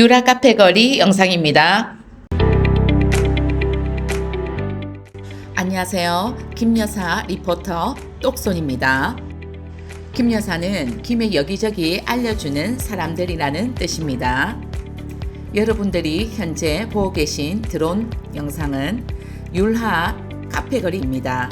유라 카페 거리 영상입니다. 안녕하세요. 김여사 리포터 똑손입니다. 김여사는 김의 여기저기 알려주는 사람들이라는 뜻입니다. 여러분들이 현재 보고 계신 드론 영상은 율하 카페 거리입니다.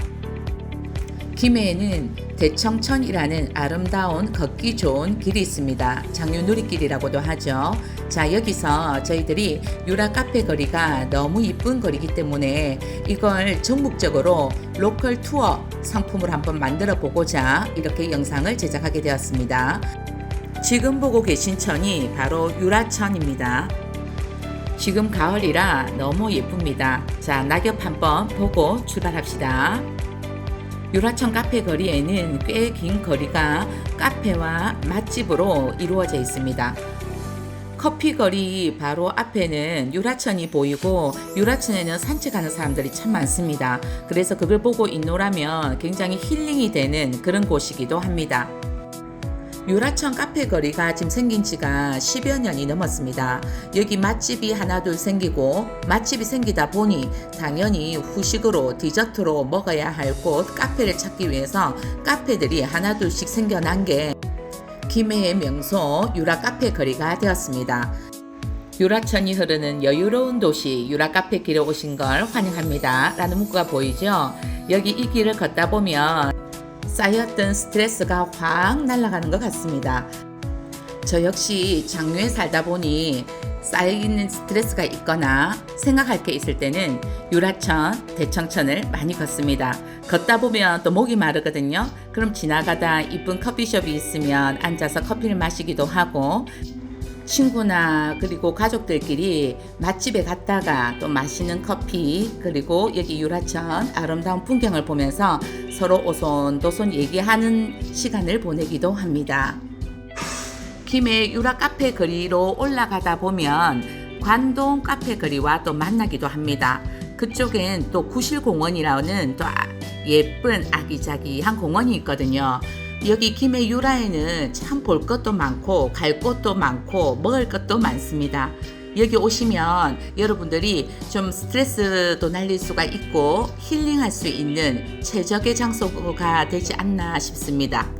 김해에는 대청천이라는 아름다운 걷기 좋은 길이 있습니다. 장유 누리길이라고도 하죠. 자, 여기서 저희들이 유라 카페 거리가 너무 이쁜 거리기 때문에 이걸 전국적으로 로컬 투어 상품을 한번 만들어 보고자 이렇게 영상을 제작하게 되었습니다. 지금 보고 계신 천이 바로 유라천입니다. 지금 가을이라 너무 예쁩니다. 자, 낙엽 한번 보고 출발합시다. 유라천 카페 거리에는 꽤 긴 거리가 카페와 맛집으로 이루어져 있습니다. 커피 거리 바로 앞에는 유라천이 보이고 유라천에는 산책하는 사람들이 참 많습니다. 그래서 그걸 보고 있노라면 굉장히 힐링이 되는 그런 곳이기도 합니다. 유라천 카페 거리가 지금 생긴 지가 10여 년이 넘었습니다. 여기 맛집이 하나 둘 생기고 맛집이 생기다 보니 당연히 후식으로 디저트로 먹어야 할 곳 카페를 찾기 위해서 카페들이 하나 둘씩 생겨난 게 김해의 명소 유라 카페 거리가 되었습니다. 유라천이 흐르는 여유로운 도시 유라 카페 길에 오신 걸 환영합니다. 라는 문구가 보이죠? 여기 이 길을 걷다 보면 쌓였던 스트레스가 확 날아가는 것 같습니다. 저 역시 장류에 살다 보니 쌓여있는 스트레스가 있거나 생각할 게 있을 때는 유라천, 대청천을 많이 걷습니다. 걷다 보면 또 목이 마르거든요. 그럼 지나가다 이쁜 커피숍이 있으면 앉아서 커피를 마시기도 하고 친구나 그리고 가족들끼리 맛집에 갔다가 또 맛있는 커피 그리고 여기 유라천 아름다운 풍경을 보면서 서로 오손도손 얘기하는 시간을 보내기도 합니다. 김해 유라 카페 거리로 올라가다 보면 관동 카페 거리와 또 만나기도 합니다. 그쪽엔 또 구실공원이라는 또 아- 예쁜 아기자기한 공원이 있거든요. 여기 김해 유라에는 참 볼 것도 많고 갈 곳도 많고 먹을 것도 많습니다. 여기 오시면 여러분들이 좀 스트레스도 날릴 수가 있고 힐링할 수 있는 최적의 장소가 되지 않나 싶습니다.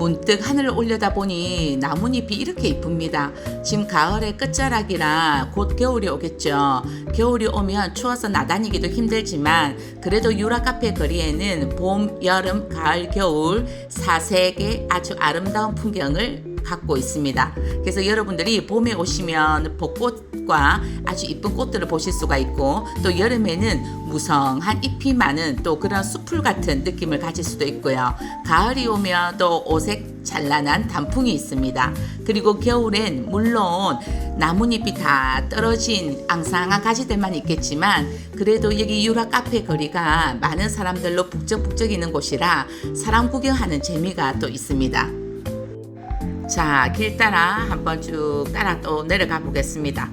문득 하늘을 올려다 보니 나뭇잎이 이렇게 이쁩니다. 지금 가을의 끝자락이라 곧 겨울이 오겠죠. 겨울이 오면 추워서 나다니기도 힘들지만 그래도 유라 카페 거리에는 봄, 여름, 가을, 겨울 사색의 아주 아름다운 풍경을 갖고 있습니다. 그래서 여러분들이 봄에 오시면 벚꽃과 아주 이쁜 꽃들을 보실 수가 있고 또 여름에는 무성한 잎이 많은 또 그런 숲풀 같은 느낌을 가질 수도 있고요. 가을이 오면 또 오색 찬란한 단풍이 있습니다. 그리고 겨울엔 물론 나뭇잎이 다 떨어진 앙상한 가지들만 있겠지만 그래도 여기 유라 카페 거리가 많은 사람들로 북적북적이는 곳이라 사람 구경하는 재미가 또 있습니다. 자, 길 따라 한번 쭉 따라 또 내려가 보겠습니다.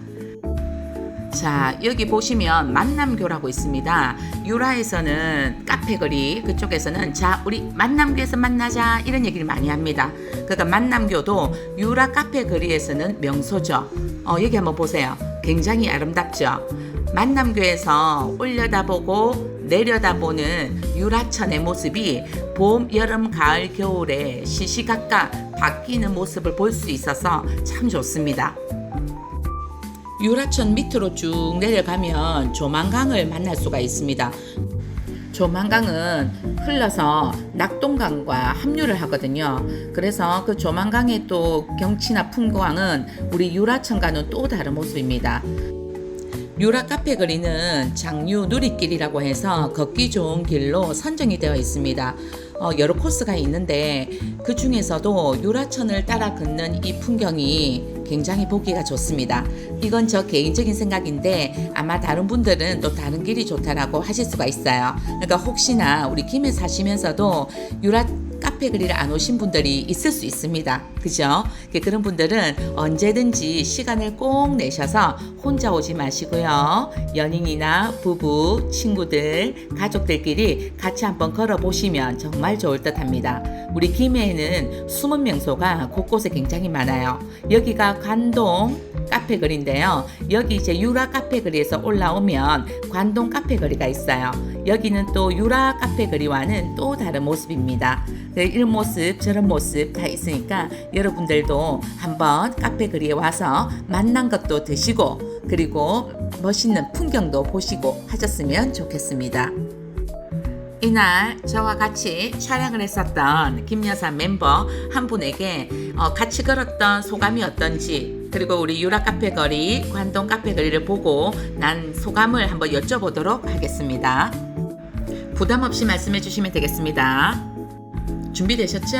자, 여기 보시면 만남교라고 있습니다. 유라에서는 카페 거리, 그쪽에서는 자, 우리 만남교에서 만나자 이런 얘기를 많이 합니다. 그러니까 만남교도 유라 카페 거리에서는 명소죠. 어, 여기 한번 보세요. 굉장히 아름답죠. 만남교에서 올려다보고 내려다보는 유라천의 모습이 봄, 여름, 가을, 겨울에 시시각각 바뀌는 모습을 볼 수 있어서 참 좋습니다. 유라천 밑으로 쭉 내려가면 조만강을 만날 수가 있습니다. 조만강은 흘러서 낙동강과 합류를 하거든요. 그래서 그 조만강의 또 경치나 풍광은 우리 유라천과는 또 다른 모습입니다. 유라 카페 거리는 장유 누리길이라고 해서 걷기 좋은 길로 선정이 되어 있습니다. 어, 여러 코스가 있는데 그 중에서도 유라천을 따라 걷는 이 풍경이 굉장히 보기가 좋습니다. 이건 저 개인적인 생각인데 아마 다른 분들은 또 다른 길이 좋다라고 하실 수가 있어요. 그러니까 혹시나 우리 김해 사시면서도 유라 카페 거리를 안 오신 분들이 있을 수 있습니다. 그죠? 그런 분들은 언제든지 시간을 꼭 내셔서 혼자 오지 마시고요. 연인이나 부부, 친구들, 가족들끼리 같이 한번 걸어보시면 정말 좋을 듯 합니다. 우리 김해에는 숨은 명소가 곳곳에 굉장히 많아요. 여기가 관동 카페 거리인데요. 여기 이제 유라 카페 거리에서 올라오면 관동 카페 거리가 있어요. 여기는 또 유라 카페 거리와는 또 다른 모습입니다. 그 이런 모습 저런 모습 다 있으니까 여러분들도 한번 카페 거리에 와서 만난 것도 드시고 그리고 멋있는 풍경도 보시고 하셨으면 좋겠습니다. 이날 저와 같이 촬영을 했었던 김여사 멤버 한 분에게 어, 같이 걸었던 소감이 어떤지 그리고 우리 유라 카페 거리, 관동 카페 거리를 보고 난 소감을 한번 여쭤보도록 하겠습니다. 부담 없이 말씀해 주시면 되겠습니다. 준비되셨죠?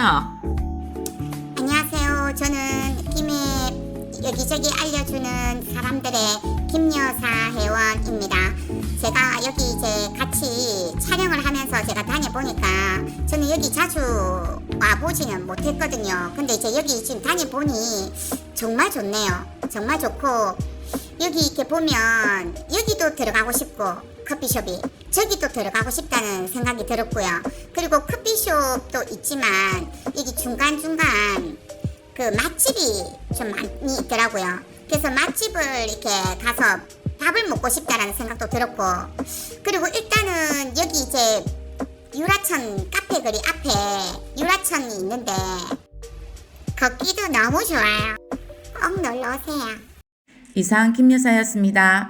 안녕하세요. 저는 여기저기 알려주는 사람들의 김여사 회원입니다. 제가 여기 이제 같이 촬영을 하면서 제가 다녀보니까 저는 여기 자주 와보지는 못했거든요. 근데 이제 여기 지금 다녀보니 정말 좋네요. 정말 좋고 여기 이렇게 보면 여기도 들어가고 싶고 커피숍이 저기도 들어가고 싶다는 생각이 들었고요. 그리고 커피숍도 있지만 여기 중간중간 그 맛집이 좀 많이 있더라고요. 그래서 맛집을 이렇게 가서 밥을 먹고 싶다라는 생각도 들었고 그리고 일단은 여기 이제 유라천 카페 거리 앞에 유라천이 있는데 걷기도 너무 좋아요. 꼭 놀러 오세요. 이상 김 여사였습니다.